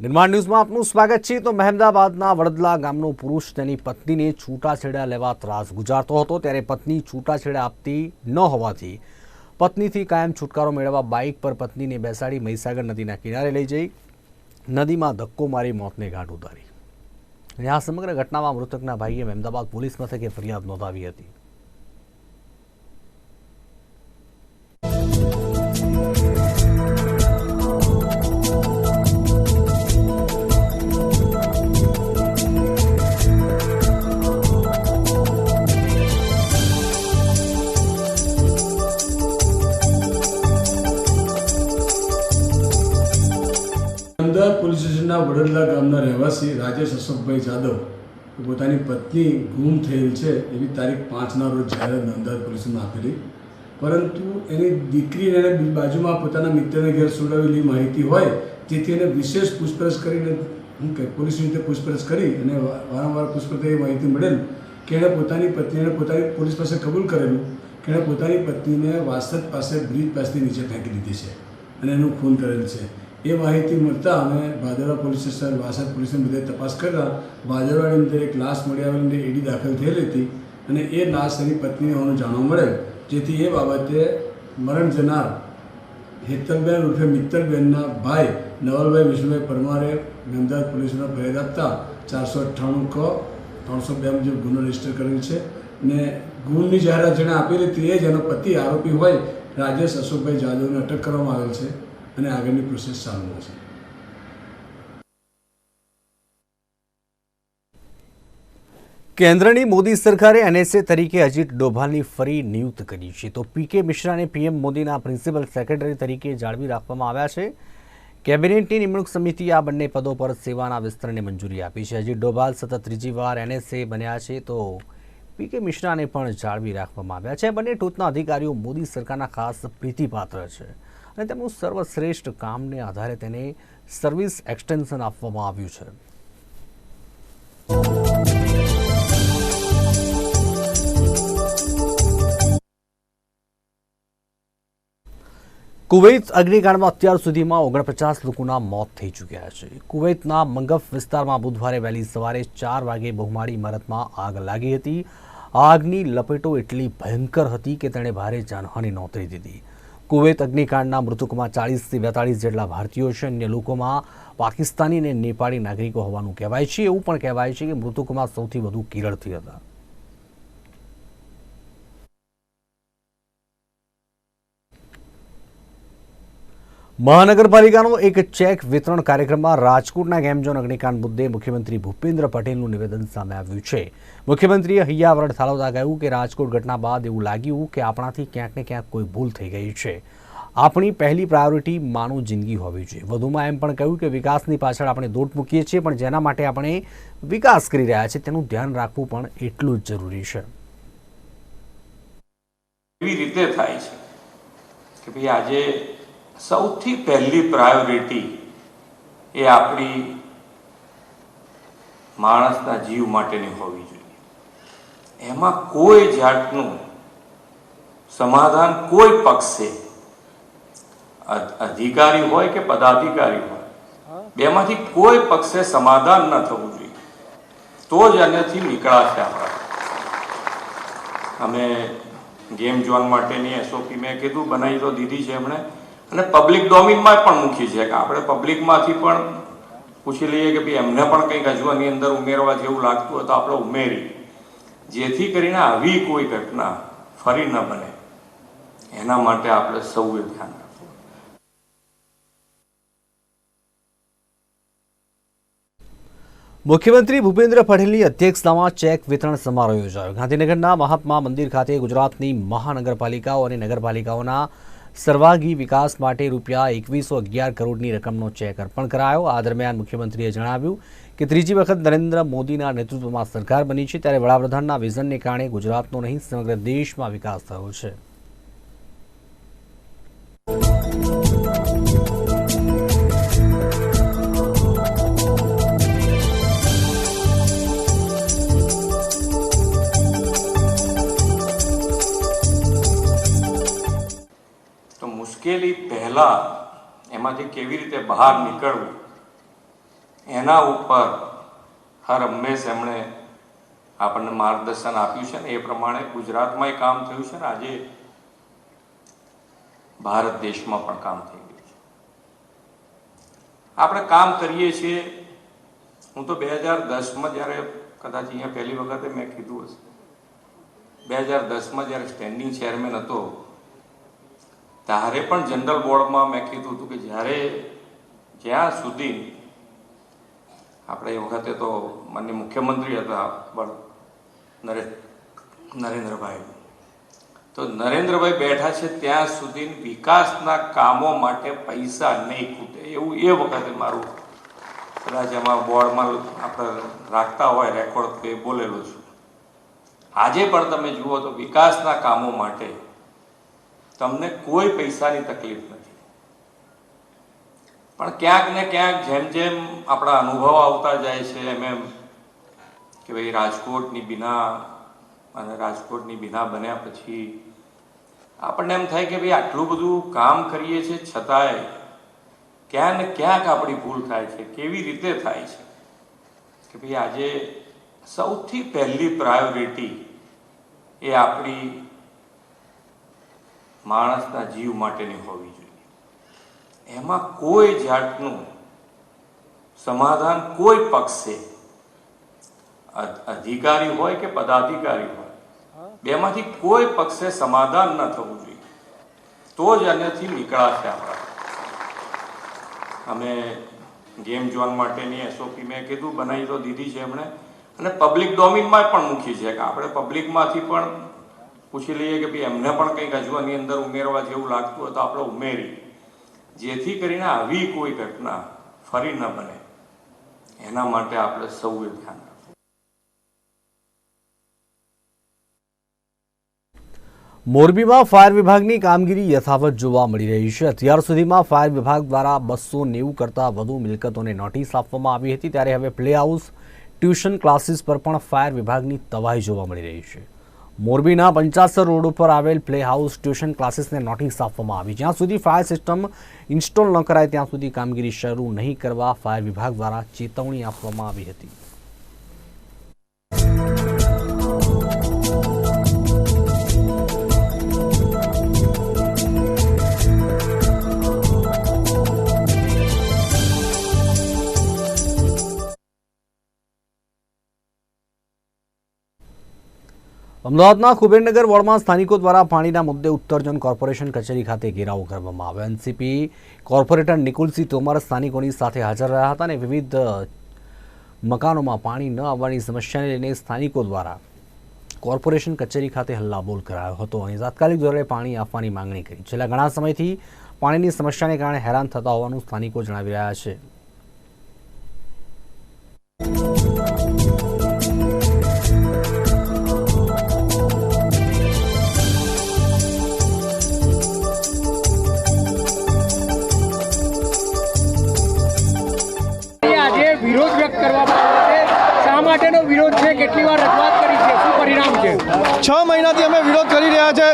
નિર્માણ ન્યૂઝમાં આપનું સ્વાગત છે. તો મહેમદાબાદના વડદલા ગામનો પુરુષ તેની પત્નીને છૂટાછેડા લેવા ત્રાસ ગુજારતો હતો ત્યારે પત્ની છૂટાછેડા આપતી ન હોવાથી પત્નીથી કાયમ છુટકારો મેળવવા બાઇક પર પત્નીને બેસાડી મહીસાગર નદીના કિનારે લઈ જઈ નદીમાં ધક્કો મારી મોતને ઘાટ ઉતારી. અને આ સમગ્ર ઘટનામાં મૃતકના ભાઈએ મહેમદાબાદ પોલીસ મથકે ફરિયાદ નોંધાવી હતી. સ્ટેશનના વડોદરા ગામના રહેવાસી રાજેશ અશોકભાઈ જાદવ પોતાની પત્ની ગુમ થયેલ છે એવી તારીખ પાંચના રોજ જાહેરાત અમદાવાદ પોલીસમાં આપેલી. પરંતુ એની દીકરીને એને બાજુમાં પોતાના મિત્રને ઘેર સુડાવેલી માહિતી હોય તેથી એને વિશેષ પૂછપરછ કરીને હું કહે પોલીસ રીતે પૂછપરછ કરી અને વારંવાર પૂછપરછ એવી માહિતી મળેલ કે એણે પોતાની પત્નીને પોતાની પોલીસ પાસે કબૂલ કરેલું કે એણે પોતાની પત્નીને વાસદ પાસે બ્રિજ પાસેથી નીચે ફેંકી દીધી છે અને એનું ખૂન કરેલ છે. એ માહિતી મળતા અમે ભાદરવા પોલીસ સ્ટેશન, વાસદ પોલીસને બધે તપાસ કરતા ભાદરવાની અંદર એક લાશ મળી આવેલી એડી દાખલ થયેલી હતી અને એ લાશ એની પત્નીને હોવાનું જાણવા મળેલ. જેથી એ બાબતે મરણ જનાર હેતલબેન ઉર્ફે મિત્તલબેનના ભાઈ નવલભાઈ વિષ્ણુભાઈ પરમારે અમદાવાદ પોલીસનો ફરિયાદ આપતા ચારસો અઠ્ઠાણું ક ત્રણસો બે મુજબ ગુનો રજિસ્ટર કરેલ છે ને ગુણની જાહેરાત જેણે આપેલી હતી એ જ એનો પતિ આરોપી હોય રાજેશ અશોકભાઈ જાદવને અટક કરવામાં આવેલ છે. અને આગળની પ્રોસેસ ચાલુ રહેશે. કેન્દ્રની મોદી સરકારે એનએસએ તરીકે અજીત ડોભાલની ફરી નિયુક્ત કરી છે. તો પીકે મિશ્રાને પીએમ મોદીના પ્રિન્સિપલ સેક્રેટરી તરીકે જાળવી રાખવામાં આવ્યા છે. કેબિનેટની નિમણૂક સમિતિએ આ બંને પદો પર સેવાના વિસ્તરણને મંજૂરી આપી છે. અજીત ડોભાલ સતત ત્રીજી વાર એનએસએ બન્યા છે, તો પીકે મિશ્રાને પણ જાળવી રાખવામાં આવ્યા છે. બંને ટોચના અધિકારીઓ મોદી સરકારના ખાસ પ્રીતિપાત્ર છે. અને તેમનું સર્વશ્રેષ્ઠ કામને આધારે તેને સર્વિસ એક્સટેન્શન આપવામાં આવ્યું છે. કુવૈત અગ્નિકાંડમાં અત્યાર સુધીમાં ઓગણપચાસ લોકોના મોત થઈ ચૂક્યા છે. કુવૈતના મંગફ વિસ્તારમાં બુધવારે વહેલી સવારે ચાર વાગે બહુમાળી ઇમારતમાં આગ લાગી હતી. આગની લપેટો એટલી ભયંકર હતી કે તેણે ભારે જાનહાની નોંધી દીધી. કુવૈત અગ્નિકાંડના મૃતકોમાં ચાળીસથી બેતાળીસ જેટલા ભારતીયો છે. અન્ય લોકોમાં પાકિસ્તાની અને નેપાળી નાગરિકો હોવાનું કહેવાય છે. એવું પણ કહેવાય છે કે મૃતકોમાં સૌથી વધુ કેરળથી હતા. મહાનગરપાલિકાનો એક ચેક વિતરણ કાર્યક્રમમાં રાજકોટના ગેમઝોન અગ્નિકાંડ મુદ્દે મુખ્યમંત્રી ભૂપેન્દ્ર પટેલનું નિવેદન સામે આવ્યું છે. મુખ્યમંત્રીએ હૈયાવરણ ઠાલવતા કહ્યું કે રાજકોટ ઘટના બાદ એવું લાગ્યું કે આપણાથી ક્યાંક ને ક્યાંક કોઈ ભૂલ થઈ ગઈ છે. આપણી પહેલી પ્રાયોરિટી માનવ જિંદગી હોવી જોઈએ. વધુમાં એમ પણ કહ્યું કે વિકાસની પાછળ આપણે દોટ મૂકીએ છીએ, પણ જેના માટે આપણે વિકાસ કરી રહ્યા છીએ તેનું ધ્યાન રાખવું પણ એટલું જ જરૂરી છે. એવી રીતે થાય છે કે ભાઈ આજે સૌથી પહેલી પ્રાયોરિટી એ આપણી માણસના જીવ માટેની હોવી જોઈએ. એમાં કોઈ જાતનું સમાધાન કોઈ પક્ષે અધિકારી હોય કે પદાધિકારી હોય, બેમાંથી કોઈ પક્ષે સમાધાન ન થવું જોઈએ. તો જ એનાથી નીકળાશે આપણા. અમે ગેમ ઝોન માટેની એસઓપી મેં કીધું, બનાવી તો દીધી છે એમણે. અને પબ્લિક ડોમિનમાં પણ મૂકી છે, કે આપણે પબ્લિકમાંથી પણ પૂછી લઈએ કે ભાઈ એમને પણ કંઈક હજુ અંદર ઉમેરવા જેવું લાગતું હોય તો આપણે ઉમેરી જેથી કરીને આવી કોઈ ઘટના ફરી ન બને. એના માટે આપણે સૌએ ધ્યાન મુખ્યમંત્રી ભૂપેન્દ્ર પટેલની અધ્યક્ષતામાં ચેક વિતરણ સમારોહ યોજાયો. ગાંધીનગરના મહાત્મા મંદિર ખાતે ગુજરાતની મહાનગરપાલિકાઓ અને નગરપાલિકાઓના સર્વાંગી વિકાસ માટે રૂપિયા એકવીસો અગિયાર કરોડની રકમનો ચેક અર્પણ કરાયો. આ દરમિયાન મુખ્યમંત્રીએ જણાવ્યું કે ત્રીજી વખત નરેન્દ્ર મોદીના નેતૃત્વમાં સરકાર બની છે, ત્યારે વડાપ્રધાનના વિઝનને કારણે ગુજરાતનો નહીં, સમગ્ર દેશમાં વિકાસ થયો છે. મુશ્કેલી પહેલા એમાંથી કેવી રીતે બહાર નીકળવું? એના ઉપર હર હંમેશ એમણે આપણને માર્ગદર્શન આપ્યું છે ને એ પ્રમાણે ગુજરાતમાં કામ થયું છે ને આજે ભારત દેશમાં પણ કામ થઈ ગયું છે. આપણે કામ કરીએ છીએ. હું તો બે હજાર દસમાં જ્યારે કદાચ અહીંયા પહેલી વખતે મેં કીધું હશે. બે હજાર દસમાં જ્યારે સ્ટેન્ડિંગ ચેરમેન હતો, ત્યારે પણ જનરલ બોર્ડમાં મેં કીધું હતું કે જ્યારે જ્યાં સુધી આપણે એ વખતે તો માન્ય મુખ્યમંત્રી હતા, પણ નરે, નરેન્દ્રભાઈ. તો નરેન્દ્રભાઈ બેઠા છે ત્યાં સુધી વિકાસના કામો માટે પૈસા નહીં ખૂટે, એવું એ વખતે મારું કદાચ એમાં બોર્ડમાં આપણે રાખતા હોય, રેકોર્ડ તો એ બોલેલું છું. આજે પણ તમે જુઓ તો વિકાસના કામો માટે તમને કોઈ પૈસાની તકલીફ નથી. પણ ક્યાંક ને ક્યાંક જેમ જેમ આપણા અનુભવ આવતા જાય છે, એમ એમ કે ભાઈ રાજકોટની બિના અને રાજકોટની બિના બન્યા પછી આપણને એમ થાય કે ભાઈ આટલું બધું કામ કરીએ છીએ છતાંય ક્યાં ને ક્યાંક આપણી ભૂલ થાય છે, કેવી રીતે થાય છે? કે ભાઈ આજે સૌથી પહેલી પ્રાયોરિટી એ આપણી માણસના જીવ માટેની હોવી જોઈએ. એમાં કોઈ જાતનું સમાધાન કોઈ પક્ષે અધિકારી હોય કે પદાધિકારી હોય, બેમાંથી કોઈ પક્ષે સમાધાન ન થવું જોઈએ. તો જ એનાથી નીકળાશે આપણા. અમે ગેમ ઝોન માટેની એસઓપી મેં કીધું, બનાવી તો દીધી છે એમણે. અને પબ્લિક ડોમિનમાં પણ મૂકી છે કે આપણે પબ્લિકમાંથી પણ પૂછી લઈએ કે ભાઈ એમને પણ કંઈક હજુ અંદર ઉમેરવા જેવું લાગતું હોય તો આપણે ઉમેરી જેથી કરીને આવી કોઈ ઘટના ફરી ન બને. એના માટે આપણે સૌએ ધ્યાન મોરબીમાં ફાયર વિભાગની કામગીરી યથાવત જોવા મળી રહી છે. અત્યાર સુધીમાં ફાયર વિભાગ દ્વારા બસો નેવું કરતાં વધુ મિલકતોને નોટિસ આપવામાં આવી હતી. ત્યારે હવે પ્લે હાઉસ ટ્યુશન ક્લાસીસ પર પણ ફાયર વિભાગની તવાહી જોવા મળી રહી છે. મોરબીના પંચાસર રોડ ઉપર આવેલ પ્લે હાઉસ ટ્યુશન ક્લાસીસને નોટિસ આપવામાં આવી. જ્યાં સુધી ફાયર સિસ્ટમ ઇન્સ્ટોલ ન કરાય, ત્યાં સુધી કામગીરી શરૂ નહીં કરવા ફાયર વિભાગ દ્વારા ચેતવણી આપવામાં આવી હતી. અમદાવાદના કુબેરનગર વોર્ડમાં સ્થાનિકો દ્વારા પાણીના મુદ્દે ઉત્તરજન કોર્પોરેશન કચેરી ખાતે ઘેરાવો કરવામાં આવ્યો. એનસીપી કોર્પોરેટર નિકુલસિંહ તોમર સ્થાનિકોની સાથે હાજર રહ્યા હતા અને વિવિધ મકાનોમાં પાણી ન આવવાની સમસ્યાને લઈને સ્થાનિકો દ્વારા કોર્પોરેશન કચેરી ખાતે હલ્લાબોલ કરાયો હતો. અને તાત્કાલિક ધોરણે પાણી આપવાની માંગણી કરી. છેલ્લા ઘણા સમયથી પાણીની સમસ્યાને કારણે હેરાન થતા હોવાનું સ્થાનિકો જણાવી રહ્યા છે. મહિનાથી અમે વિરોધ કરી રહ્યા છે.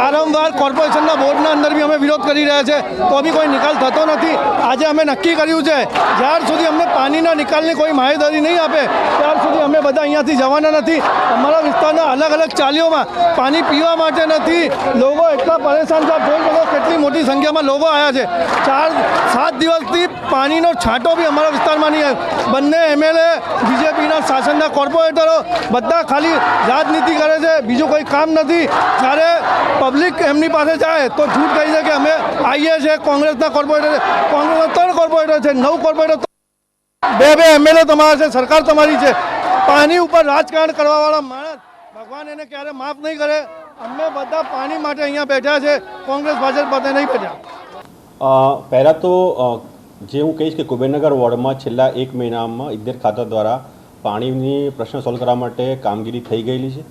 વારંવાર કોર્પોરેશનના બોર્ડના અંદર બી અમે વિરોધ કરી રહ્યા છે. તો બી કોઈ નિકાલ થતો નથી. આજે અમે નક્કી કર્યું છે, જ્યાર સુધી અમને પાણીના નિકાલની કોઈ માહિતી નહીં આપે, ત્યાર સુધી અમે બધા અહીંયાથી જવાના નથી. અમારા વિસ્તારના અલગ અલગ ચાલીઓમાં પાણી પીવા માટે નથી. લોકો એટલા પરેશાન છે, આપ જોઈ શકો કેટલી મોટી સંખ્યામાં લોકો આવ્યા છે. ચાર, સાત દિવસથી પાણીનો છાંટો બી અમારા વિસ્તારમાં નહીં આવ્યો. બંને એમએલએ બીજેપીના શાસનના કોર્પોરેટરો બધા ખાલી રાજનીતિ કરે છે, બીજું કોઈ કામ નથી. જ્યારે પબ્લિક એમની પાસે જાય, તો જૂઠ કહી છે કે અમે આવીએ છીએ, કોંગ્રેસના કોર્પોરેટર કોંગ્રેસના ત્રણ કોર્પોરેટર છે, નવ કોર્પોરેટર બે બે એમએલએ તમારા છે, સરકાર તમારી છે. પાણી ઉપર રાજકારણ કરવાવાળા માણસ, ભગવાન એને ક્યારે માફ નહીં કરે. અમે બધા પાણી માટે અહીંયા બેઠા છે, કોંગ્રેસ ભાજપ પાસે નહીં બેઠા. પહેલાં તો જે હું કહીશ કે કુબેરનગર વોર્ડમાં છેલ્લા એક મહિનામાં ઇદ્દેર ખાતા દ્વારા પાણીની પ્રશ્ન સોલ્વ કરવા માટે કામગીરી થઈ ગયેલી છે.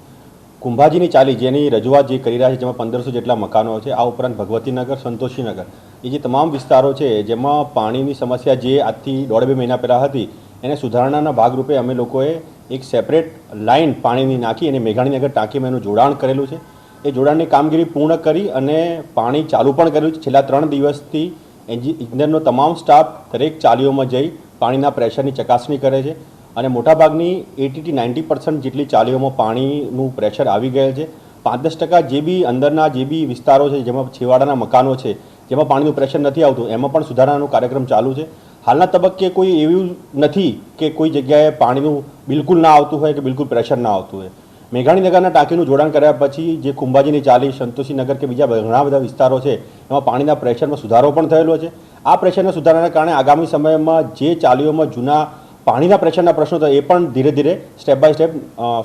કુંભાજીની ચાલી જેની રજૂઆત જે કરી રહ્યા છે, જેમાં પંદરસો જેટલા મકાનો છે, આ ઉપરાંત ભગવતીનગર, સંતોષીનગર, એ જે તમામ વિસ્તારો છે, જેમાં પાણીની સમસ્યા જે આજથી દોઢ બે મહિના પહેલાં હતી, એને સુધારણાના ભાગરૂપે અમે લોકોએ એક સેપરેટ લાઇન પાણીની નાખી અને મેઘાણીનગર ટાંકીમાં એનું જોડાણ કરેલું છે. એ જોડાણની કામગીરી પૂર્ણ કરી અને પાણી ચાલુ પણ કર્યું છે. છેલ્લા ત્રણ દિવસથી એન્જિ, ઇજનેરનો તમામ સ્ટાફ દરેક ચાલીઓમાં જઈ પાણીના પ્રેશરની ચકાસણી કરે છે. અને મોટાભાગની એટીથી નાઇન્ટી પર્સન્ટ જેટલી ચાલીઓમાં પાણીનું પ્રેશર આવી ગયેલ છે. પાંચ દસ ટકા જે બી અંદરના જે બી વિસ્તારો છે, જેમાં છેવાડાના મકાનો છે, જેમાં પાણીનું પ્રેશર નથી આવતું, એમાં પણ સુધારાનો કાર્યક્રમ ચાલુ છે. હાલના તબક્કે કોઈ એવું નથી કે કોઈ જગ્યાએ પાણીનું બિલકુલ ના આવતું હોય કે બિલકુલ પ્રેશર ના આવતું હોય. મેઘાણી નગરના ટાંકીનું જોડાણ કર્યા પછી જે કુંભાજીની ચાલી સંતોષીનગર કે બીજા ઘણા બધા વિસ્તારો છે, એમાં પાણીના પ્રેશરમાં સુધારો પણ થયેલો છે. આ પ્રેશરના સુધારાના કારણે આગામી સમયમાં જે ચાલીઓમાં જૂના પાણીના પ્રેશરના પ્રશ્નો તો એ પણ ધીરે ધીરે સ્ટેપ બાય સ્ટેપ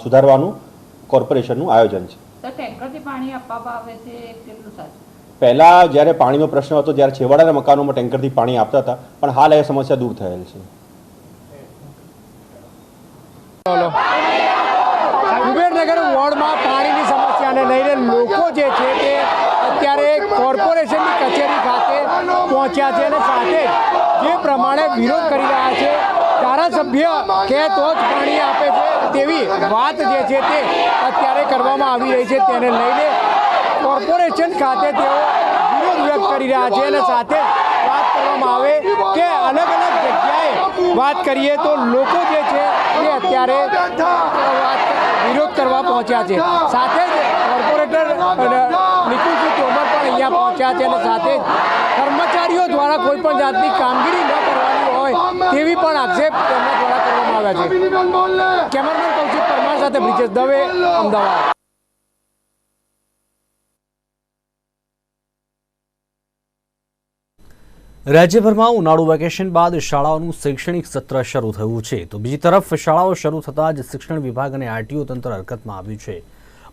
સુધારવાનું કોર્પોરેશનનું આયોજન છે. પહેલાં જ્યારે પાણીનો પ્રશ્ન હતો ત્યારે છેવાડાના મકાનોમાં ટેન્કરથી પાણી આપતા હતા પણ હાલ એ સમસ્યા દૂર થયેલ છે. કુબેરનગર વોર્ડમાં પાણીની સમસ્યાને લઈને લોકો જે છે તે અત્યારે કોર્પોરેશનની કચેરી ખાતે પહોંચ્યા છે અને સાથે જે પ્રમાણે વિરોધ કરી રહ્યા છે ધારાસભ્ય કે તો જ પાણી આપે છે તેવી વાત જે છે તે અત્યારે કરવામાં આવી રહી છે તેને લઈને કોર્પોરેશન ખાતે તેઓ વિરોધ વ્યક્ત કરી રહ્યા છે અને સાથે વાત કરવામાં આવે કે અલગ અલગ જગ્યાએ વાત કરીએ તો લોકો જે છે એ અત્યારે વિરોધ કરવા પહોંચ્યા છે. સાથે જ કોર્પોરેટર નિકુલસિંહ તોમર પણ અહીંયા પહોંચ્યા છે અને સાથે કર્મચારીઓ દ્વારા કોઈ પણ જાતની કામગીરી ન હોય, તેવી પણ આક્ષેપ તેમના દ્વારા કરવામાં આવ્યા છે. કેમેરામેન કૌશિક પરમાર સાથે બ્રિજેશ દવે, અમદાવાદ. રાજ્યભરમાં ઉનાળુ વેકેશન બાદ શાળાઓનું શૈક્ષણિક સત્ર શરૂ થયું છે. તો બીજી તરફ, શાળાઓ શરૂ થતાં જ શિક્ષણ વિભાગ અને આરટીઓ તંત્ર હરકતમાં આવ્યું છે.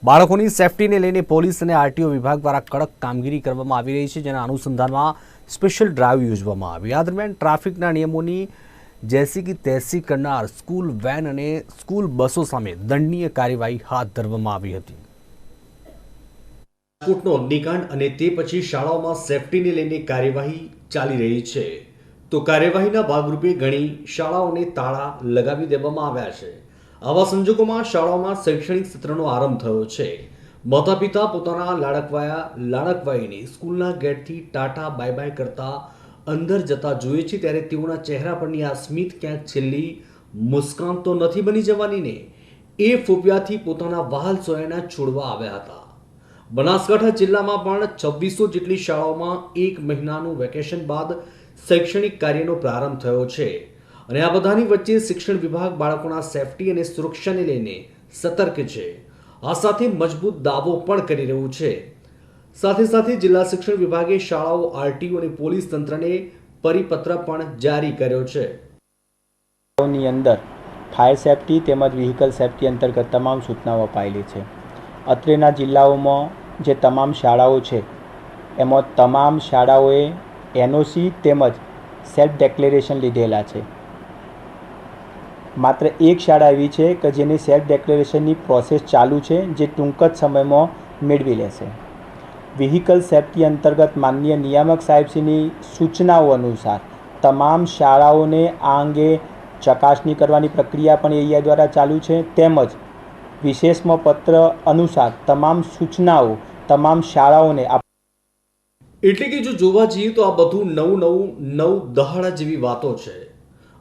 બાળકોની સેફટીને લઈને પોલીસ અને આરટીઓ વિભાગ દ્વારા કડક કામગીરી કરવામાં આવી રહી છે, જેના અનુસંધાનમાં સ્પેશિયલ ડ્રાઈવ યોજવામાં આવી. આ દરમિયાન ટ્રાફિકના નિયમોની જેસી કી તેસી કરનાર સ્કૂલ વેન અને સ્કૂલ બસો સામે દંડનીય કાર્યવાહી હાથ ધરવામાં આવી હતી. રાજકોટનો અગ્નિકાંડ અને તે પછી શાળાઓમાં સેફટીને લઈને કાર્યવાહી ચાલી રહી છે. તો કાર્યવાહીના ભાગરૂપે ઘણી શાળાઓને તાળા લગાવી દેવામાં આવ્યા છે. આવા સંજોગોમાં શાળાઓમાં શૈક્ષણિક સત્રનો આરંભ થયો છે. માતા પિતા પોતાના લાડકવાયા, લાડકવાઈને સ્કૂલના ગેટથી ટાટા બાય બાય કરતા અંદર જતા જોઈએ છે ત્યારે તેઓના ચહેરા પરની આ સ્મિત ક્યાંક છેલ્લી મુસ્કાન તો નથી બની જવાની ને, એ ફોપિયાથી પોતાના વહાલ સોયાના છોડવા આવ્યા હતા. બનાસકાંઠા જિલ્લામાં પણ છવ્વીસો જેટલી શાળાઓમાં એક મહિનાનું વેકેશન બાદ શૈક્ષણિક કાર્યનો પ્રારંભ થયો છે. અને આ બધાની વચ્ચે શિક્ષણ વિભાગ બાળકોના સેફટી અને સુરક્ષાને લઈને સતર્ક છે. આ સાથે મજબૂત દાવો પણ કરી રહ્યું છે. સાથે સાથે જિલ્લા શિક્ષણ વિભાગે શાળાઓ, આરટીઓ અને પોલીસ તંત્રને પરિપત્ર પણ જારી કર્યો છે. ની અંદર ફાયર સેફટી તેમજ વ્હીકલ સેફટી અંતર્ગત તમામ સૂચનાઓ અપાયેલી છે. અત્રેના જિલ્લાઓમાં જે તમામ શાળાઓ છે, એમાં તમામ શાળાઓએ એનઓસી તેમજ સેલ્ફ ડેક્લેરેશન લીધેલા છે. માત્ર એક શાળા એવી છે કે જેની સેલ્ફ ડેક્લેરેશનની પ્રોસેસ ચાલુ છે, જે ટૂંક જ સમયમાં મેળવી લેશે. વ્હીકલ સેફટી અંતર્ગત માનનીય નિયામક સાહેબશ્રીની સૂચનાઓ અનુસાર, તમામ શાળાઓને આ અંગે ચકાસણી કરવાની પ્રક્રિયા પણ એરિયા દ્વારા ચાલુ છે. તેમજ, વિશેષમાં પત્ર અનુસાર તમામ સૂચનાઓ તમામ શાળાઓને એટલે કે જો જોવા જઈએ તો આ બધું નવું નવું નવ દહાડા જેવી વાતો છે.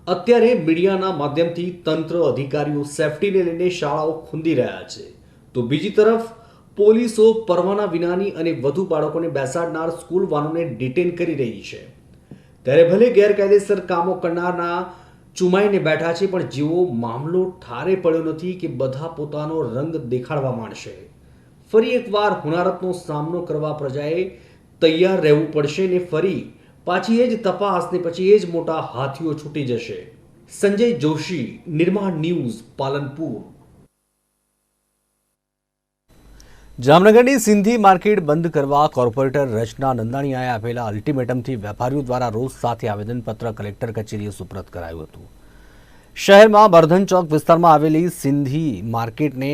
અત્યારે મીડિયાના માધ્યમથી તંત્ર અધિકારીઓ સેફટીને લઈને શાળાઓ ખૂંદી રહ્યા છે. તો બીજી તરફ, પોલીસો પરવાના વિનાની અને વધુ બાળકોને બેસાડનાર સ્કૂલ વાનોને ડિટેન કરી રહી છે. ત્યારે ભલે ગેરકાયદેસર કામો કરનારના ચુમાઈને બેઠા છે, પણ જેવો મામલો ઠારે પડ્યો નથી કે બધા પોતાનો રંગ દેખાડવા માંડશે. ફરી એકવાર હુનારતનો સામનો કરવા પ્રજાએ તૈયાર રહેવું પડશે ને ફરી પાછી એ જ તપાસ ને પછી એ જ મોટા હાથીઓ છૂટી જશે. સંજય જોશી, નિર્માણ ન્યૂઝ, પાલનપુર. જામનગરની સિંધી માર્કેટ બંધ કરવા કોર્પોરેટર રચના નંદાણીયાએ આપેલા અલ્ટિમેટમથી વેપારીઓ દ્વારા રોજ સાથે આવેદનપત્ર કલેક્ટર કચેરીએ સુપ્રત કરાયું હતું. શહેરમાં બર્ધન ચોક વિસ્તારમાં આવેલી સિંધી માર્કેટને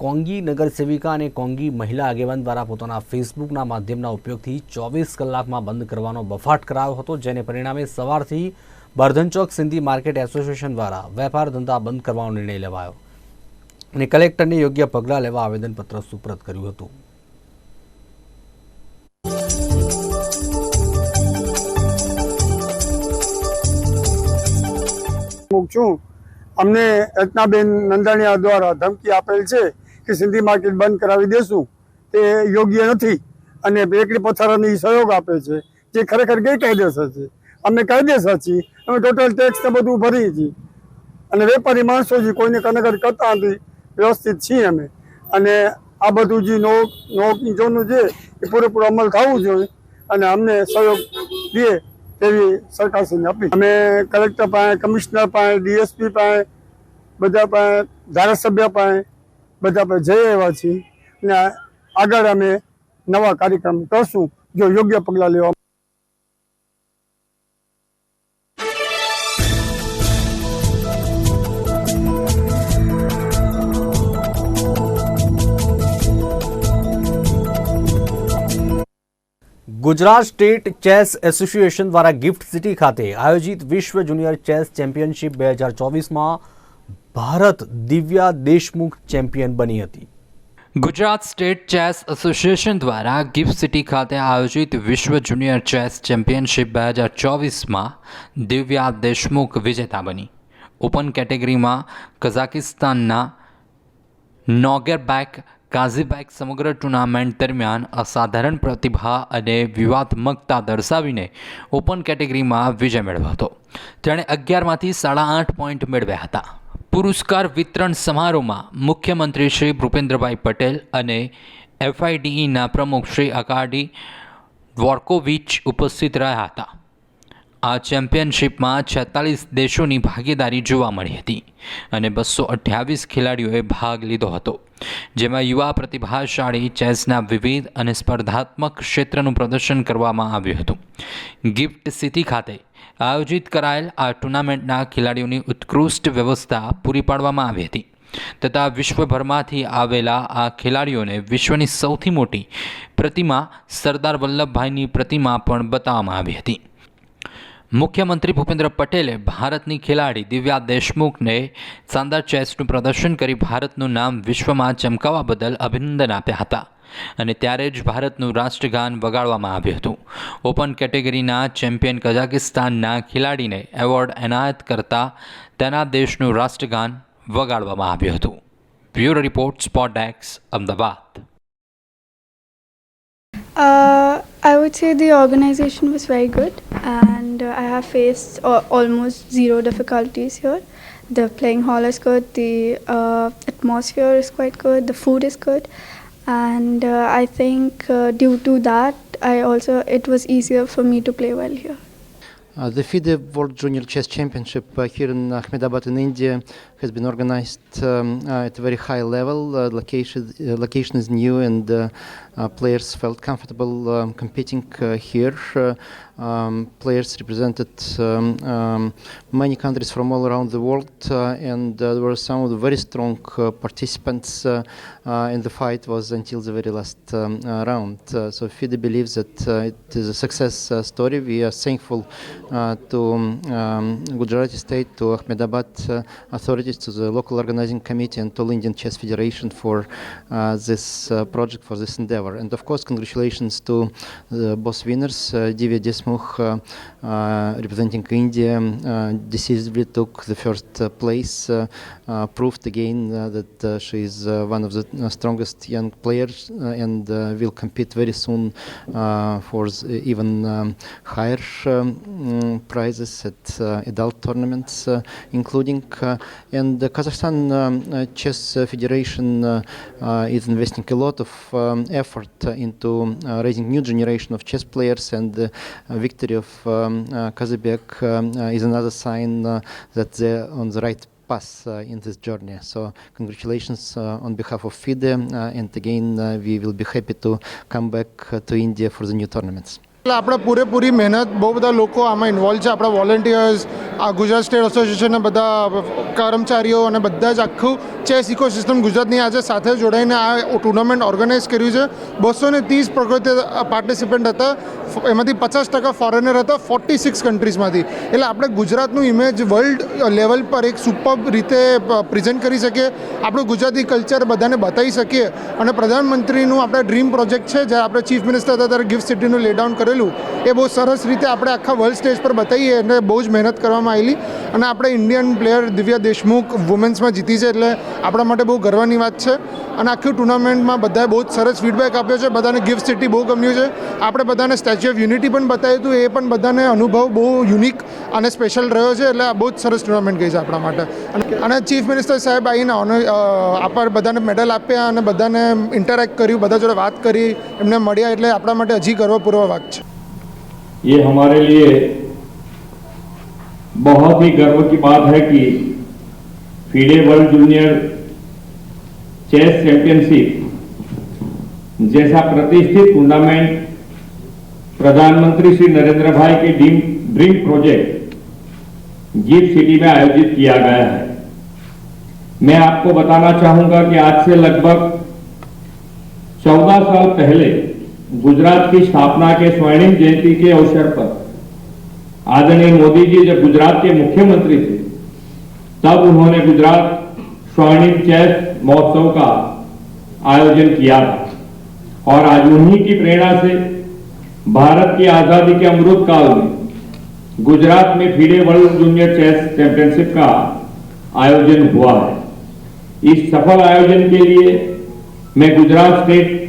કોંગી નગર સેવિકા અને કોંગી મહિલા આગેવાન દ્વારા પોતાના ફેસબુકના માધ્યમના ઉપયોગથી ચોવીસ કલાકમાં બંધ કરવાનો બફાટ કરાયો હતો, જેને પરિણામે સવારથી બર્ધનચોક સિંધી માર્કેટ એસોસિએશન દ્વારા વેપાર ધંધા બંધ કરવાનો નિર્ણય લેવાયો અને કલેક્ટરને યોગ્ય પગલાં લેવા આવેદનપત્ર સુપ્રત કર્યું હતું. છું. અમને રચનાબેન નંદાણીયા દ્વારા ધમકી આપેલ છે. કે સિંધી માર્કેટ બંધ કરાવી દેશું, તે યોગ્ય નથી. અને બેકરી પથારાની સહયોગ આપે છે, જે ખરેખર ગેરકાયદેસર છે. અમે કાયદેસર છીએ, અમે ટોટલ ટેક્સ બધું ભરીએ છીએ. અને વેપારી માણસો જે કોઈને કનગર કરતા નથી, વ્યવસ્થિત છીએ અમે. અને આ બધું જે નો નોકની જોનું છે એ પૂરેપૂરો અમલ થવું જોઈએ અને અમને સહયોગ દે તેવી સરકારશ્રીને અપીલ અમે કલેક્ટર પાસે, કમિશનર પાસે, ડીએસપી પાસે, બધા પાસે, ધારાસભ્ય પાસે બધા આપણે જઈ આવ્યા છીએ. અને આગળ અમે નવા કાર્યક્રમ કરશું જો યોગ્ય પગલાં લેવા ગુજરાત સ્ટેટ ચેસ એસોસિએશન દ્વારા ગિફ્ટ સિટી ખાતે આયોજિત વિશ્વ જુનિયર ચેસ ચેમ્પિયનશિપ બે હજાર ચોવીસમાં ભારત દિવ્યા દેશમુખ ચેમ્પિયન બની હતી. ગુજરાત સ્ટેટ ચેસ એસોસિએશન દ્વારા ગિફ્ટ સિટી ખાતે આયોજિત વિશ્વ જુનિયર ચેસ ચેમ્પિયનશિપ બે હજાર ચોવીસમાં દિવ્યા દેશમુખ વિજેતા બની. ઓપન કેટેગરીમાં કઝાકિસ્તાનના નોગેરબેક કાઝીબેક સમગ્ર ટુર્નામેન્ટ દરમિયાન અસાધારણ પ્રતિભા અને વિવાદમકતા દર્શાવીને ઓપન કેટેગરીમાં વિજય મેળવ્યો હતો. તેણે અગિયારમાંથી સાડા આઠ પોઈન્ટ મેળવ્યા હતા. પુરસ્કાર વિતરણ સમારોહમાં મુખ્યમંત્રી શ્રી ભૂપેન્દ્રભાઈ પટેલ અને એફઆઈડીઈના પ્રમુખ શ્રી અકાડી વોર્કોવિચ ઉપસ્થિત રહ્યા હતા. આ ચેમ્પિયનશિપમાં છેતાલીસ દેશોની ભાગીદારી જોવા મળી હતી અને બસો અઠ્યાવીસ ખેલાડીઓએ ભાગ લીધો હતો, જેમાં યુવા પ્રતિભાશાળી ચેસના વિવિધ અને સ્પર્ધાત્મક ક્ષેત્રનું પ્રદર્શન કરવામાં આવ્યું હતું. ગિફ્ટ સિટી ખાતે આયોજિત કરાયેલ આ ટુર્નામેન્ટના ખેલાડીઓની ઉત્કૃષ્ટ વ્યવસ્થા પૂરી પાડવામાં આવી હતી. તથા વિશ્વભરમાંથી આવેલા આ ખેલાડીઓને વિશ્વની સૌથી મોટી પ્રતિમા સરદાર વલ્લભભાઈની પ્રતિમા પણ બતાવવામાં આવી હતી. મુખ્યમંત્રી ભૂપેન્દ્ર પટેલે ભારતની ખેલાડી દિવ્યા દેશમુખને શાનદાર ચેસનું પ્રદર્શન કરી ભારતનું નામ વિશ્વમાં ચમકાવવા બદલ અભિનંદન આપ્યા હતા. અને ત્યારે જ ભારતનું રાષ્ટ્રગાન વગાડવામાં આવ્યું હતું ઓપન કેટેગરીના ચેમ્પિયન કઝાકિસ્તાનના ખેલાડીને એવોર્ડ એનાયત કરતા તેના દેશનું રાષ્ટ્રગાન વગાડવામાં આવ્યું હતું bureau report spot ડેક્સ Ahmedabad Uh, I would say the organization was very good, and uh, I have faced uh, almost zero difficulties here. The playing hall is good, the uh, atmosphere is quite good, the food is good, and uh, I think uh, due to that, I also it was easier for me to play well here. Uh, the FIDE World Junior Chess Championship uh, here in Ahmedabad in India has been organized um, uh, at a very high level. Uh, location, uh, location is new and uh, uh, players felt comfortable um, competing uh, here. Uh, um, players represented um, um, many countries from all around the world uh, and uh, there were some of the very strong uh, participants in the fight was until the very last um, round. So FIDE believes that it is a success story. We are thankful to um, Gujarati state, to Ahmedabad authorities, to the local organizing committee, and to Indian Chess Federation for this project, for this endeavor. And of course, congratulations to both winners, uh, Divya Desmukh, uh, uh, representing India, uh, decisively took the first place, proved again uh, that uh, she is uh, one of the strongest young players and will compete very soon for even um, higher um, prizes at adult tournaments, including. And the Kazakhstan um, Chess Federation is investing a lot of um, effort into raising new generation of chess players, and victory of um, uh, Kazabek um, uh, is another sign uh, that they're on the right path uh, in this journey. So congratulations uh, on behalf of FIDE, uh, and again uh, we will be happy to come back uh, to India for the new tournaments. આપણે પૂરેપૂરી મહેનત, બહુ બધા લોકો આમાં involve છે. આપણા volunteers આ ગુજરાત સ્ટેટ એસોસિએશનના બધા કર્મચારીઓ અને બધા જ આખું ચેસ ઇકોસિસ્ટમ ગુજરાતની આજે સાથે જોડાઈને આ ટુર્નામેન્ટ ઓર્ગેનાઇઝ કર્યું છે. બસો ને ત્રીસ પ્રગતિ પાર્ટિસિપન્ટ હતા. એમાંથી પચાસ ટકા ફોરેનર હતા ફોર્ટી સિક્સ કન્ટ્રીઝમાંથી એટલે આપણે ગુજરાતનું ઇમેજ વર્લ્ડ લેવલ પર એક સુપર રીતે પ્રેઝન્ટ કરી શકીએ. આપણું ગુજરાતી કલ્ચર બધાને બતાવી શકીએ. અને પ્રધાનમંત્રીનું આપણે ડ્રીમ પ્રોજેક્ટ છે જ્યારે આપણે ચીફ મિનિસ્ટર હતા, ત્યારે ગિફ્ટ સિટીનું લેડાઉન કર્યું દોડેલું એ બહુ સરસ રીતે આપણે આખા વર્લ્ડ સ્ટેજ પર બતાવીએ અને બહુ જ મહેનત કરવામાં આવેલી. અને આપણે ઇન્ડિયન પ્લેયર દિવ્યા દેશમુખ વુમેન્સમાં જીતી છે એટલે આપણા માટે બહુ ગર્વની વાત છે. અને આખી ટુર્નામેન્ટમાં બધાએ બહુ જ સરસ ફીડબેક આપ્યો છે. બધાને ગિફ્ટ સિટી બહુ ગમ્યું છે. આપણે બધાને સ્ટેચ્યુ ઓફ યુનિટી પણ બતાવ્યું હતું. એ પણ બધાને અનુભવ બહુ યુનિક અને સ્પેશિયલ રહ્યો છે. એટલે આ બહુ જ સરસ ટુર્નામેન્ટ ગઈ છે આપણા માટે. અને- ચીફ મિનિસ્ટર સાહેબ આવીને ઓનર આપણે બધાને મેડલ આપ્યા અને બધાને ઇન્ટરેક્ટ કર્યું. બધા જોડે વાત કરી, એમને મળ્યા એટલે આપણા માટે હજી ગર્વપૂર્વ વાત છે. ये हमारे लिए बहुत ही गर्व की बात है कि FIDE world junior chess championship जैसा प्रतिष्ठित टूर्नामेंट प्रधानमंत्री श्री नरेंद्र भाई के dream dream project gift city में आयोजित किया गया है। मैं आपको बताना चाहूँगा कि आज से लगभग 14 साल पहले गुजरात की स्थापना के स्वर्णिम जयंती के अवसर पर आदरणीय मोदी जी जब गुजरात के मुख्यमंत्री थे, तब उन्होंने गुजरात स्वर्णिम चेस महोत्सव का आयोजन किया था। और आज उन्हीं की प्रेरणा से भारत की आज़ादी के अमृत काल में गुजरात में FIDE world junior chess championship का आयोजन हुआ है। इस सफल आयोजन के लिए मैं गुजरात स्टेट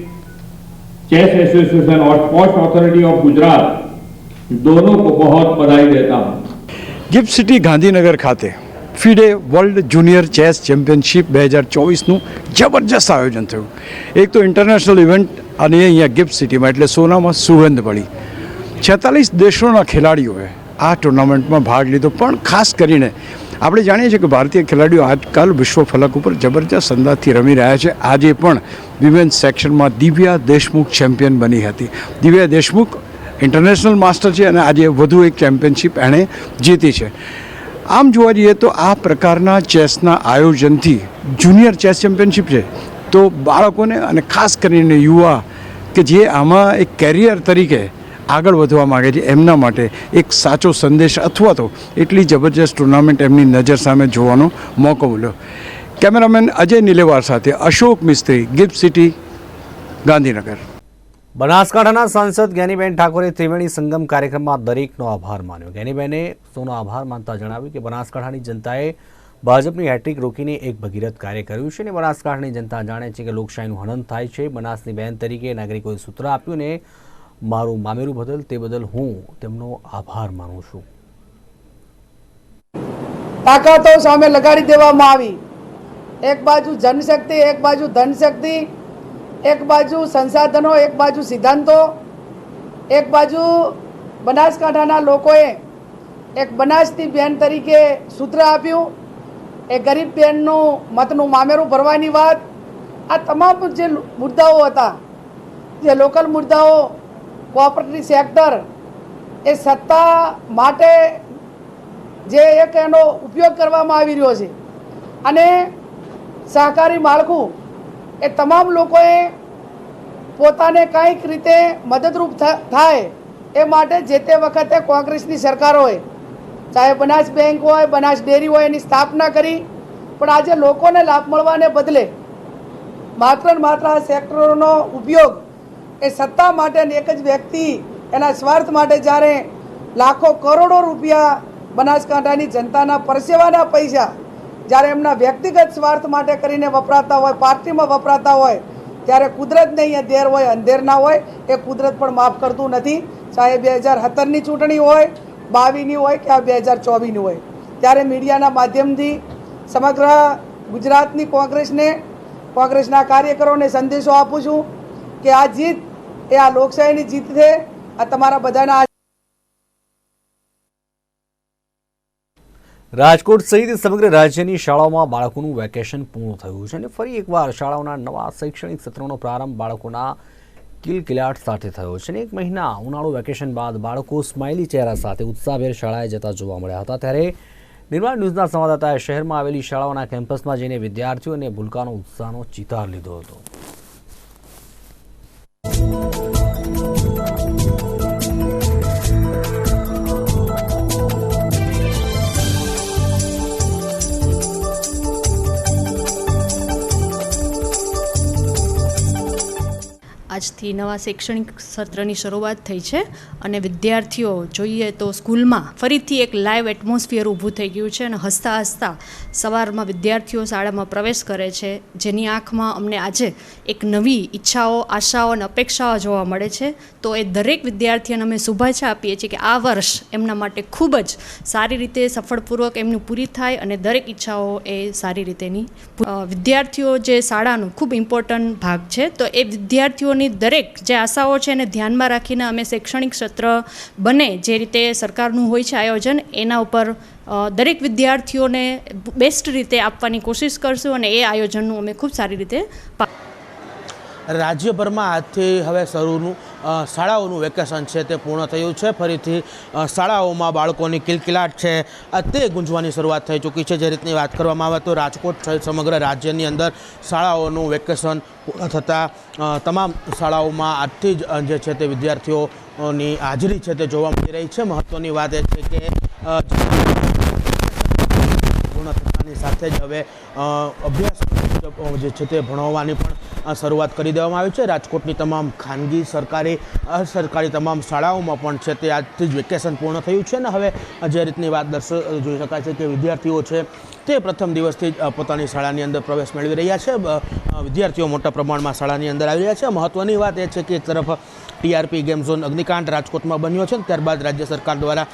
चेस एसोसिएशन और स्पोर्ट्स अथॉरिटी ऑफ गुजरात दोनों को बहुत बधाई देता हूं ગિફ્ટ સિટી ગાંધીનગર ખાતે FIDE world junior chess championship બે હજાર ચોવીસનું જબરજસ્ત આયોજન થયું એક તો ઇન્ટરનેશનલ ઇવેન્ટ અને એ અહીંયા ગિફ્ટ સિટીમાં એટલે સોનામાં સુગંધ પડી છેતાલીસ દેશોના ખેલાડીઓએ આ ટુર્નામેન્ટમાં ભાગ લીધો. પણ ખાસ કરીને આપણે જાણીએ છીએ કે ભારતીય ખેલાડીઓ આજકાલ વિશ્વ ફલક ઉપર જબરજસ્ત અંદાજથી રમી રહ્યા છે. આજે પણ વિમેન્સ સેક્શનમાં દિવ્યા દેશમુખ ચેમ્પિયન બની હતી. દિવ્યા દેશમુખ ઇન્ટરનેશનલ માસ્ટર છે અને આજે વધુ એક ચેમ્પિયનશિપ એણે જીતી છે. આમ જોવા જઈએ તો આ પ્રકારના ચેસના આયોજનથી જુનિયર ચેસ ચેમ્પિયનશિપ છે. તો બાળકોને અને ખાસ કરીને યુવા કે જે આમાં એક કેરિયર તરીકે આગળ વધવા માગે છે. એમના માટે એક સાચો સંદેશ અથવા તો એટલી જબરજસ્ત ટુર્નામેન્ટ એમની નજર સામે જોવાનો મોકો મળ્યો. કેમેરામેન અજય નિલેવાર સાથે અશોક મિસ્ત્રી, ગિફ્ટ સિટી, ગાંધીનગર. બનાસકાંઠાના સાંસદ જ્ઞાનીબેન ઠાકોરે ત્રિવેણી સંગમ કાર્યક્રમમાં દરેકનો આભાર માન્યો. જ્ઞાનીબેને સૌનો આભાર માનતા જણાવ્યું કે બનાસકાંઠાની જનતાએ ભાજપની હેટ્રિક રોકીને એક ભગીરથ કાર્ય કર્યું છે અને બનાસકાંઠાની જનતા જાણે છે કે લોકશાહીનું હનન થાય છે. બનાસની બહેન તરીકે નાગરિકોએ સૂત્ર આપ્યું ને મારું મામેરું બદલ, તે બદલ હું તેમનો આભાર માનું છું. તાકાતો સામે લગાડી દેવામાં આવી. એક બાજુ જનશક્તિ, એક બાજુ ધનશક્તિ, એક બાજુ સંસાધનો, એક બાજુ સિદ્ધાંતો, એક બાજુ બનાસકાંઠાના લોકોએ એક બનાસની બેન તરીકે સૂત્ર આપ્યું. એ ગરીબ બેનનું, મતનું મામેરું ભરવાની વાત. આ તમામ જે મુદ્દાઓ હતા, જે લોકલ મુદ્દાઓ કોઓપરેટિવ સેક્ટર એ સત્તા માટે જે એક એનો ઉપયોગ કરવામાં આવી રહ્યો છે. અને સહકારી માળખું એ તમામ લોકોએ પોતાને કંઈક રીતે મદદરૂપ થાય એ માટે જે તે વખતે કોંગ્રેસની સરકાર હોય, ચાહે બનાસ બેંક હોય, બનાસ ડેરી હોય એની સ્થાપના કરી, પણ આજે લોકોને લાભ મળવાને બદલે માત્ર ને માત્ર આ સેક્ટરોનો ઉપયોગ એ સત્તા માટે એક જ વ્યક્તિ એના સ્વાર્થ માટે જ્યારે લાખો કરોડો રૂપિયા બનાસકાંઠાની જનતાના પરસેવાના પૈસા જ્યારે એમના વ્યક્તિગત સ્વાર્થ માટે કરીને વપરાતા હોય, પાર્ટીમાં વપરાતા હોય, ત્યારે કુદરતને અહીંયા દેર હોય, અંધેર ના હોય, એ કુદરત પણ માફ કરતું નથી. ચાહે બે હજાર સત્તરની ચૂંટણી હોય, બાવીની હોય કે આ બે હજાર ચોવીસની હોય. ત્યારે મીડિયાના માધ્યમથી સમગ્ર ગુજરાતની કોંગ્રેસને, કોંગ્રેસના કાર્યકરોને સંદેશો આપું છું કે આ જીત એ આ લોકશાહીની જીત છે. આ તમારા બધાના રાજકોટ સહિત સમગ્ર રાજ્યની શાળાઓમાં બાળકોનું વેકેશન પૂર્ણ થયું છે અને ફરી એકવાર શાળાઓના નવા શૈક્ષણિક સત્રોનો પ્રારંભ બાળકોના કિલકિલાટ સાથે થયો છે અને એક મહિના ઉનાળુ વેકેશન બાદ બાળકો સ્માઇલી ચહેરા સાથે ઉત્સાહભેર શાળાએ જતા જોવા મળ્યા હતા. ત્યારે નિર્માણ ન્યૂઝના સંવાદદાતાએ શહેરમાં આવેલી શાળાઓના કેમ્પસમાં જઈને વિદ્યાર્થીઓ અને ભૂલકાનો ઉત્સાહનો ચિતાર લીધો હતો. આજથી નવા શૈક્ષણિક સત્રની શરૂઆત થઈ છે અને વિદ્યાર્થીઓ જોઈએ તો સ્કૂલમાં ફરીથી એક લાઈવ એટમોસ્ફિયર ઊભું થઈ ગયું છે અને હસતા હસતા સવારમાં વિદ્યાર્થીઓ શાળામાં પ્રવેશ કરે છે. જેની આંખમાં અમને આજે એક નવી ઈચ્છાઓ, આશાઓ અને અપેક્ષાઓ જોવા મળે છે. તો એ દરેક વિદ્યાર્થીઓને અમે શુભેચ્છા આપીએ છીએ કે આ વર્ષ એમના માટે ખૂબ જ સારી રીતે સફળપૂર્વક એમનું પૂરી થાય અને દરેક ઈચ્છાઓ એ સારી રીતેની વિદ્યાર્થીઓ જે શાળાનું ખૂબ ઇમ્પોર્ટન્ટ ભાગ છે, તો એ વિદ્યાર્થીઓની દરેક જે આશાઓ છે એને ધ્યાનમાં રાખીને અમે શૈક્ષણિક સત્ર બને જે રીતે સરકારનું હોય છે આયોજન, એના ઉપર દરેક વિદ્યાર્થીઓને બેસ્ટ રીતે આપવાની કોશિશ કરશું અને એ આયોજનનું અમે ખૂબ સારી રીતે રાજ્યભરમાં આજથી હવે શરૂનું શાળાઓનું વેકેશન છે તે પૂર્ણ થયું છે. ફરીથી શાળાઓમાં બાળકોની કિલકિલાટ છે. તે ગુંજવાની શરૂઆત થઈ ચૂકી છે. જે રીતની વાત કરવામાં આવે તો રાજકોટ સહિત સમગ્ર રાજ્યની અંદર શાળાઓનું વેકેશન પૂર્ણ થતાં તમામ શાળાઓમાં આજથી જ જે છે તે વિદ્યાર્થીઓની હાજરી છે તે જોવા મળી રહી છે. મહત્ત્વની વાત એ છે કે પૂર્ણ થતાની સાથે જ હવે અભ્યાસ જે છે તે ભણાવવાની પણ શરૂઆત કરી દેવામાં આવી છે. રાજકોટની તમામ ખાનગી સરકારી અસરકારી તમામ શાળાઓમાં પણ છે તે આજથી જ વેકેશન પૂર્ણ થયું છે. ને હવે જે રીતની વાત દર્શ જોઈ શકાય છે કે વિદ્યાર્થીઓ છે તે પ્રથમ દિવસથી જ પોતાની શાળાની અંદર પ્રવેશ મેળવી રહ્યા છે. વિદ્યાર્થીઓ મોટા પ્રમાણમાં શાળાની અંદર આવી રહ્યા છે. મહત્ત્વની વાત એ છે કે એક તરફ ટીઆરપી ગેમ ઝોન અગ્નિકાંડ રાજકોટમાં બન્યો છે ત્યારબાદ રાજ્ય સરકાર દ્વારા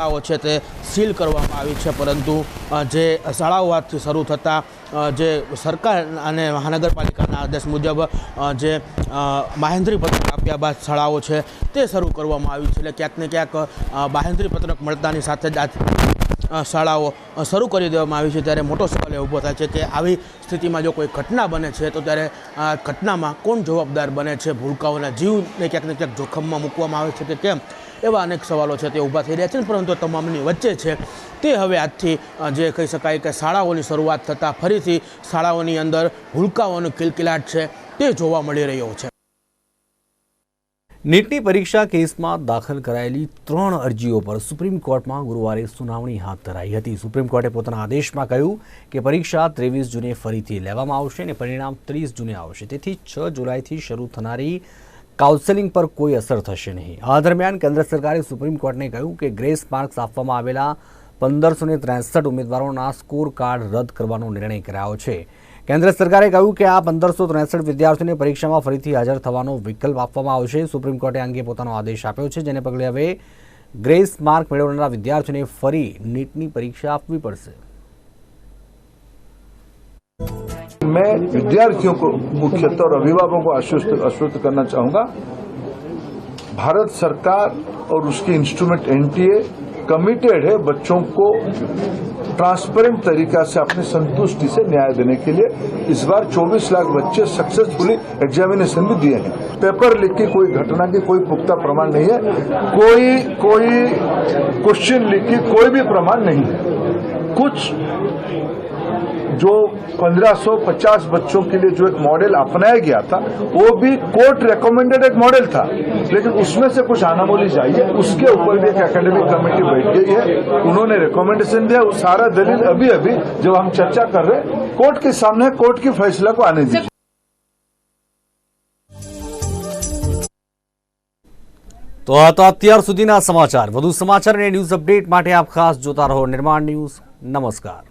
શાળાઓ છે તે સીલ કરવામાં આવી છે, પરંતુ જે શાળાઓ આજથી શરૂ થતાં જે સરકાર અને મહાનગરપાલિકાના આદેશ મુજબ જે બાહેંધરી પત્રક આપ્યા બાદ શાળાઓ છે તે શરૂ કરવામાં આવી છે. એટલે ક્યાંક ને ક્યાંક બાહેંધરી પત્રક મળતાની સાથે જ આજ શાળાઓ શરૂ કરી દેવામાં આવી છે. ત્યારે મોટો સવાલ એ ઊભો થાય છે કે આવી સ્થિતિમાં જો કોઈ ઘટના બને છે, તો ત્યારે આ ઘટનામાં કોણ જવાબદાર બને છે? ભૂલકાઓના જીવને ક્યાંક ને ક્યાંક જોખમમાં મૂકવામાં આવે છે કે કેમ? એવા અનેક સવાલો છે તે ઊભા થઈ રહ્યા છે પરંતુ તમામની વચ્ચે છે. તે હવે આજથી જે કહી શકાય કે શાળાઓની શરૂઆત થતાં ફરીથી શાળાઓની અંદર હુલકાઓનો કિલકિલાટ છે, તે જોવા મળી રહ્યો છે. નીટની પરીક્ષા કેસમાં દાખલ કરાયેલી ત્રણ અરજીઓ પર સુપ્રીમ કોર્ટમાં ગુરુવારે સુનાવણી હાથ ધરાઈ હતી. સુપ્રીમ કોર્ટે પોતાના આદેશમાં કહ્યું કે પરીક્ષા ત્રેવીસ જૂને ફરીથી લેવામાં આવશે અને પરિણામ ત્રીસ જૂને આવશે. તેથી છ જુલાઈથી શરૂ થનારી કાઉન્સેલિંગ પર કોઈ અસર થશે નહીં. આ દરમિયાન કેન્દ્ર સરકારે સુપ્રીમ કોર્ટને કહ્યું કે ગ્રેસ માર્ક્સ આપવામાં આવેલા પંદરસો ને ત્રેસઠ ઉમેદવારોના સ્કોર કાર્ડ રદ કરવાનો નિર્ણય કરાયો છે. કેન્દ્ર સરકારે કહ્યું કે આ પંદરસો ત્રેસઠ વિદ્યાર્થીઓને પરીક્ષામાં ફરીથી હાજર થવાનો વિકલ્પ આપવામાં આવશે સુપ્રીમ કોર્ટે અંગે પોતાનો આદેશ આપ્યો છે, જેને પગલે હવે ગ્રેસ માર્ક મેળવનારા વિદ્યાર્થીઓને ફરી નીટની પરીક્ષા આપવી પડશે. मैं विद्यार्थियों को, मुख्यतः और अभिभावकों को आश्वस्त आश्वस्त करना चाहूँगा, भारत सरकार और उसकी इंस्ट्रूमेंट एनटीए कमिटेड है बच्चों को ट्रांसपेरेंट तरीका से, अपनी संतुष्टि से न्याय देने के लिए। इस बार 24 लाख बच्चे सक्सेसफुली एग्जामिनेशन भी दिए हैं। पेपर लीक की कोई घटना की कोई पुख्ता प्रमाण नहीं है। कोई कोई क्वेश्चन लीक की कोई भी प्रमाण नहीं है। कुछ जो 1550 बच्चों के लिए जो एक मॉडल अपनाया गया था वो भी कोर्ट रिकमेंडेड एक मॉडल था लेकिन उसमें से कुछ अनामोलीज आई है उसके ऊपर भी एक एकेडमिक कमेटी बैठ गई है उन्होंने रिकमेंडेशन दिया वो सारा दलील अभी अभी जब हम चर्चा कर रहे हैं कोर्ट के सामने है, कोर्ट की फैसला को आने दीजिए તો આ તો અત્યાર સુધીના સમાચાર વધુ સમાચાર અને ન્યૂઝ અપડેટ માટે આપ ખાસ જોતા રહો નિર્માણ ન્યૂઝ નમસ્કાર